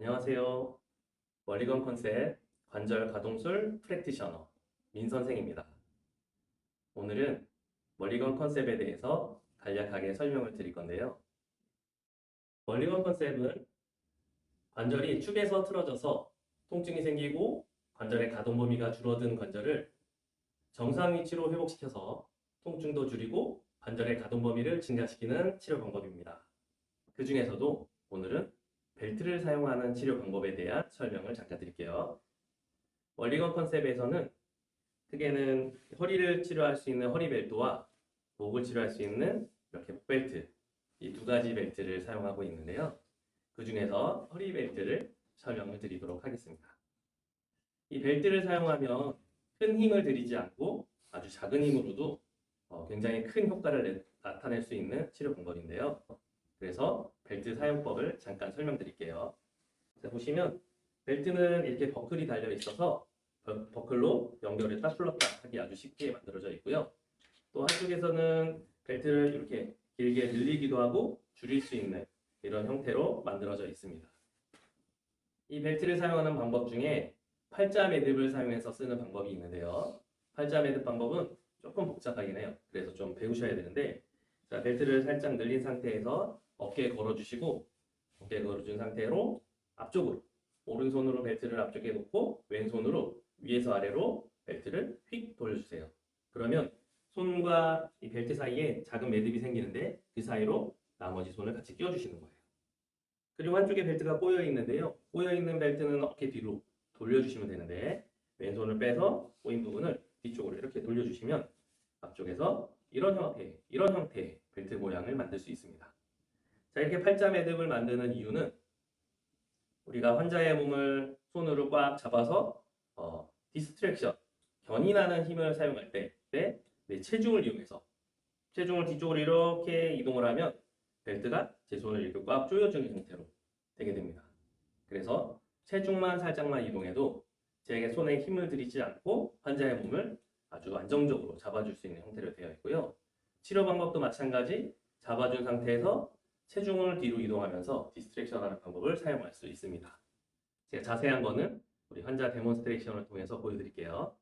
안녕하세요. 멀리건 컨셉 관절 가동술 프랙티셔너 민 선생입니다. 오늘은 멀리건 컨셉에 대해서 간략하게 설명을 드릴 건데요. 멀리건 컨셉은 관절이 축에서 틀어져서 통증이 생기고 관절의 가동 범위가 줄어든 관절을 정상 위치로 회복시켜서 통증도 줄이고 관절의 가동 범위를 증가시키는 치료 방법입니다. 그 중에서도 오늘은 벨트를 사용하는 치료 방법에 대한 설명을 잠깐 드릴게요. 멀리건 컨셉에서는 크게는 허리를 치료할 수 있는 허리 벨트와 목을 치료할 수 있는 이렇게 목 벨트 이 두 가지 벨트를 사용하고 있는데요. 그 중에서 허리 벨트를 설명을 드리도록 하겠습니다. 이 벨트를 사용하면 큰 힘을 들이지 않고 아주 작은 힘으로도 어, 굉장히 큰 효과를 내- 나타낼 수 있는 치료 방법인데요. 그래서 벨트 사용법을 잠깐 설명드릴게요. 자, 보시면 벨트는 이렇게 버클이 달려 있어서 버- 버클로 연결했다 풀렀다 하기 아주 쉽게 만들어져 있고요. 또 한쪽에서는 벨트를 이렇게 길게 늘리기도 하고 줄일 수 있는 이런 형태로 만들어져 있습니다. 이 벨트를 사용하는 방법 중에 팔자 매듭을 사용해서 쓰는 방법이 있는데요. 팔자 매듭 방법은 조금 복잡하긴 해요. 그래서 좀 배우셔야 되는데 자, 벨트를 살짝 늘린 상태에서 어깨에 걸어주시고 어깨에 걸어준 상태로 앞쪽으로 오른손으로 벨트를 앞쪽에 놓고 왼손으로 위에서 아래로 벨트를 휙 돌려주세요. 그러면 손과 이 벨트 사이에 작은 매듭이 생기는데 그 사이로 나머지 손을 같이 끼워주시는 거예요. 그리고 한쪽에 벨트가 꼬여 있는데요. 꼬여 있는 벨트는 어깨 뒤로 돌려주시면 되는데 왼손을 빼서 꼬인 부분을 뒤쪽으로 이렇게 돌려주시면 앞쪽에서 이런 형태, 이런 형태의 벨트 모양을 만들 수 있습니다. 자, 이렇게 팔자 매듭을 만드는 이유는 우리가 환자의 몸을 손으로 꽉 잡아서 어, 디스트랙션, 견인하는 힘을 사용할 때, 때내 체중을 이용해서 체중을 뒤쪽으로 이렇게 이동을 하면 벨트가 제 손을 이렇게 꽉 조여주는 형태로 되게 됩니다. 그래서 체중만 살짝만 이동해도 제 손에 힘을 들이지 않고 환자의 몸을 아주 안정적으로 잡아줄 수 있는 형태로 되어 있고요. 치료 방법도 마찬가지 잡아준 상태에서 체중을 뒤로 이동하면서 디스트랙션 하는 방법을 사용할 수 있습니다. 제가 자세한 거는 우리 환자 데몬스트레이션을 통해서 보여드릴게요.